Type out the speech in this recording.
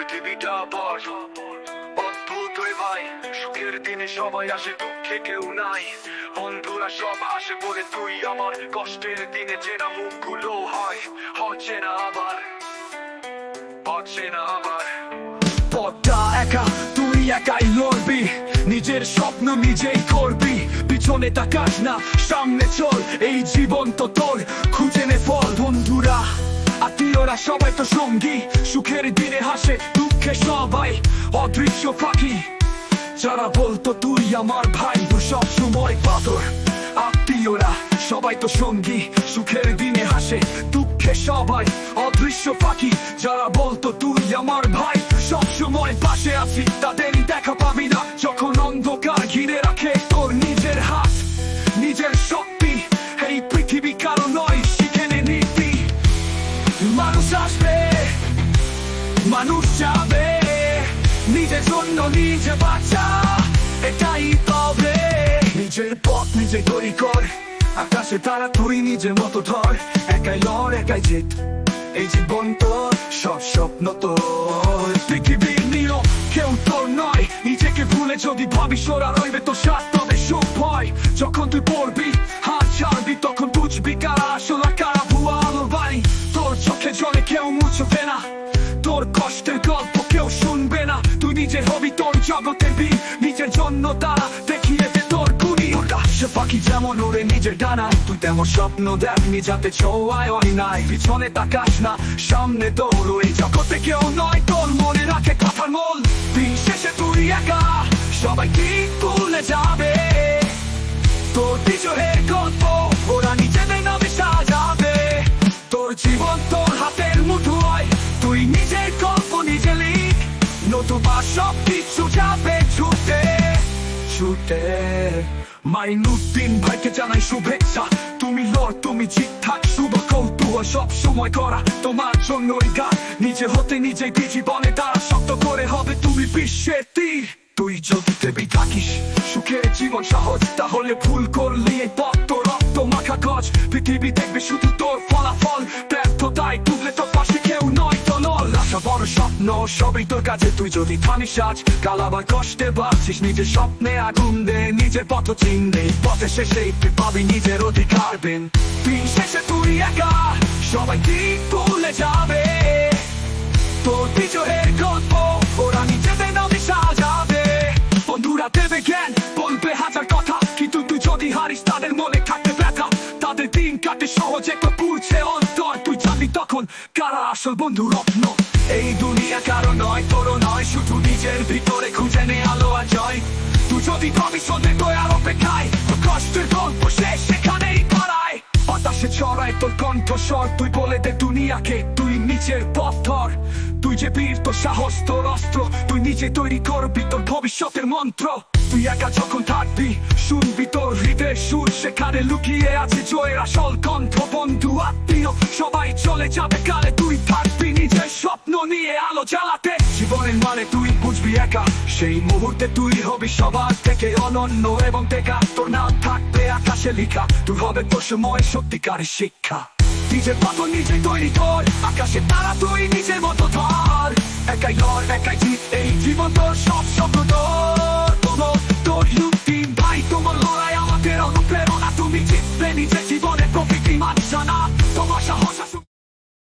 পৃথিবীটা বড় অদ্ভুত হয়ে ভাই সুখের দিনে সবাই আসে দুঃখে কেউ নাই বন্ধুরা সব আসে তুই আমার কষ্টের দিনে মুখগুলো হয় হচ্ছে না আবার হচ্ছে না আবার পথটা একা তুই একাই লড়বি নিজের স্বপ্ন নিজেই করবি পিছনে তাকাস না সামনে চল এই জীবন তো তোর খুঁজে নে ফল বন্ধুরা সবাই তো সঙ্গী, সুখের দিনে হাসে, দুঃখে সবাই অদৃশ্য পাখি। যারা বলতো, তুই আমার ভাই তুই সব সময় পাথর। আত্মীয়রা সবাই তো সঙ্গী, সুখের দিনে হাসে, দুঃখে সবাই অদৃশ্য পাখি। যারা বলতো, তুই আমার ভাই সব সময় পাশে আছি তাদের দেখা পাবি না। যখন মানুষ যাবে নিজের জন্য নিজে এটাই নিজের পথ নিজে তৈরি কর, আকাশে তারা তুই নিজের মতো ধর। একাই লড়, একাই জিত, এই জীবন তোর, সব স্বপ্ন তোর। পৃথিবীর নিয়ম কেউ তোর নয়, নিজেকে ভুলে যদি ভাবিস ওরা রইবে তো সাত তবে সুখ ভয়। যখন তুই পড়বি, হাত ছাড়বি, তখন বুঝবি কারা আসল আর তারা দেখিয়ে দে তোর গুণি। সে পাখি যেমন ওরে নিজের ডানা, তুই তেমন স্বপ্ন দেখ যাতে ছোঁয়ায় অন্যায় পিছনে তাকাস না, সামনে দৌড়ো এই জগতে কেউ নয় তোর মনে রাখে কথার মূল। দিন শেষে তুই একা, সবাই কি ভুলে যাবে? তোর বিজয়ের গল্প, ওরা নিজেদের নামে সাজাবে। তোর জীবন তোর হাতের মুঠোয়, তুই নিজের গল্প নিজে লিখ। নতুবা সব ছুটে। মাইনুদ্দিন ভাইকে জানাই শুভেচ্ছা। তুমি লড়, তুমি ঠিক থাক, শুভ কৌতূহল সব সময় করা তোমার জন্যই গান। নিজে হতে নিজে জীবনে দ্বারা শক্ত করে হবে তুমি বিশ্বের তীর। তুই যদি দেবী থাকিস, সুখের জীবন সহজ, তাহলে ভুল করলি এই তোর রক্ত মাখা গজ। পৃথিবী দেখবে শুধু স্বপ্ন সবই তোর কাছে। তুই যদি থামিস আজ, কাল কষ্টে বাঁচিস নিজের স্বপ্নে আগুন দে, নিজের পথ চিনবে পথে শেষে তুই পাবি নিজের অধিকার বেন দিন শেষে তুই একা, সবাই কি ভুলে যাবে। তোর বিজয়ের গল্প, ওরা নিজেদের নামে সাজাবে। বন্ধুরা, দেবে জ্ঞান, বলবে হাজার কথা। কিন্তু তুই যদি হারিস, তাদের মনে থাকতে ব্যথা। তাদের দিন কাটে সহজে তো পুড়ছে অন্তর। কারা আসল বন্ধু রত্ন? এই দুনিয়া কারও নয়, তোরও নয়, শুধু নিজের ভিতরে খুঁজে নে আলো আর জয়। তুই যদি ভবিষ্যতে তোর আর অপেক্ষায় তোর কষ্টের গল্প শেষ সেখানেই পারায় বাতাসে ছড়ায় তোর কণ্ঠস্বর, তুই বলে দে দুনিয়াকে, তুই নিজের পথ তুই যে বীর, তোর সাহস, তোর অস্ত্র, তুই নিজে তৈরি করবি, তোর ভবিষ্যতের মন্ত্র। তুই একা যখন থাকবি শুনবি সুর সেখানে লুকিয়ে আছে জয়ের আসল কণ্ঠ, বন্ধু, আত্মীয়। সবাই চলে যাবে কালে, তুই থাকবি নিজের স্বপ্ন নিয়ে আলো জ্বালাতে। জীবনের মানে তুই বুঝবি একা, সেই মুহূর্তে তুই হবি সবার থেকে অনন্য এবং টেকা। তোর নাম থাকবে আকাশে লিখা, তুই হবে তোর সময় সত্যিকারের শিক্ষা। নিজের পথ নিজে তৈরি কর, আকাশে তারা তুই নিজের মতো ধর। একাই লড়, একাই জিত, এই জীবন তোর সব স্বপ্ন তোর।